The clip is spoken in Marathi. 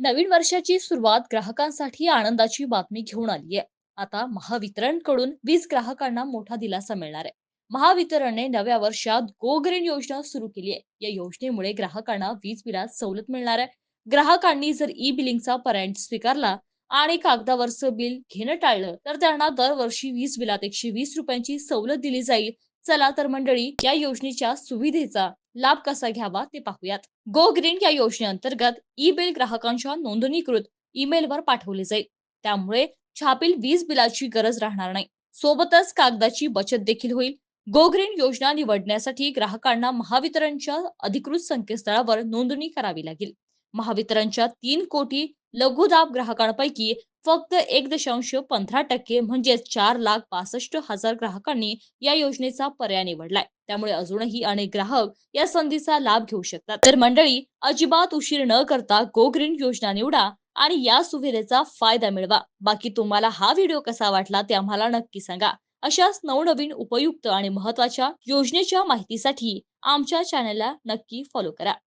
नवीन वर्षाची सुरुवात ग्राहकांसाठी आनंदाची बातमी घेऊन आली आहे आता महावितरणकडून वीज ग्राहकांना मोठा दिलासा मिळणार आहे. महावितरणने नव्या वर्षात गो ग्रीन योजना सुरू केली आहे या योजनेमुळे ग्राहकांना वीज बिलात सवलत मिळणार आहे. ग्राहकांनी जर ई बिलिंगचा पर्याय स्वीकारला आणि कागदावरचं बिल घेणं टाळलं तर त्यांना दरवर्षी वीज बिलात एकशे वीस रुपयांची सवलत दिली जाईल. चला तर मंडळी या योजनेच्या सुविधेचा लाभ कसा घ्यावा ते पाहूयात. गो ग्रीन या योजनेअंतर्गत ई बिल ग्राहकांच्या नोंदणीकृत ईमेलवर पाठवले जाईल. त्यामुळे छापील वीज बिलाची गरज राहणार नाही. सोबतच कागदाची बचत देखील होईल. गो ग्रीन योजना निवडण्यासाठी ग्राहकांना महावितरणच्या अधिकृत संकेतस्थळावर नोंदणी करावी लागेल. महावितरणच्या तीन कोटी लघुदाब ग्राहकांपैकी फक्त एक दशांश पंधरा टक्के म्हणजेच चार लाख पासष्ट हजार ग्राहकांनी या योजनेचा पर्याय निवडलाय. त्यामुळे अजूनही अनेक ग्राहक या संधीचा लाभ घेऊ शकतात. तर मंडळी अजिबात उशीर न करता गो ग्रीन योजना निवडा आणि या सुविधेचा फायदा मिळवा. बाकी तुम्हाला हा व्हिडिओ कसा वाटला ते आम्हाला नक्की सांगा. अशाच नवनवीन उपयुक्त आणि महत्त्वाच्या योजनेच्या माहितीसाठी आमच्या चॅनलला नक्की फॉलो करा.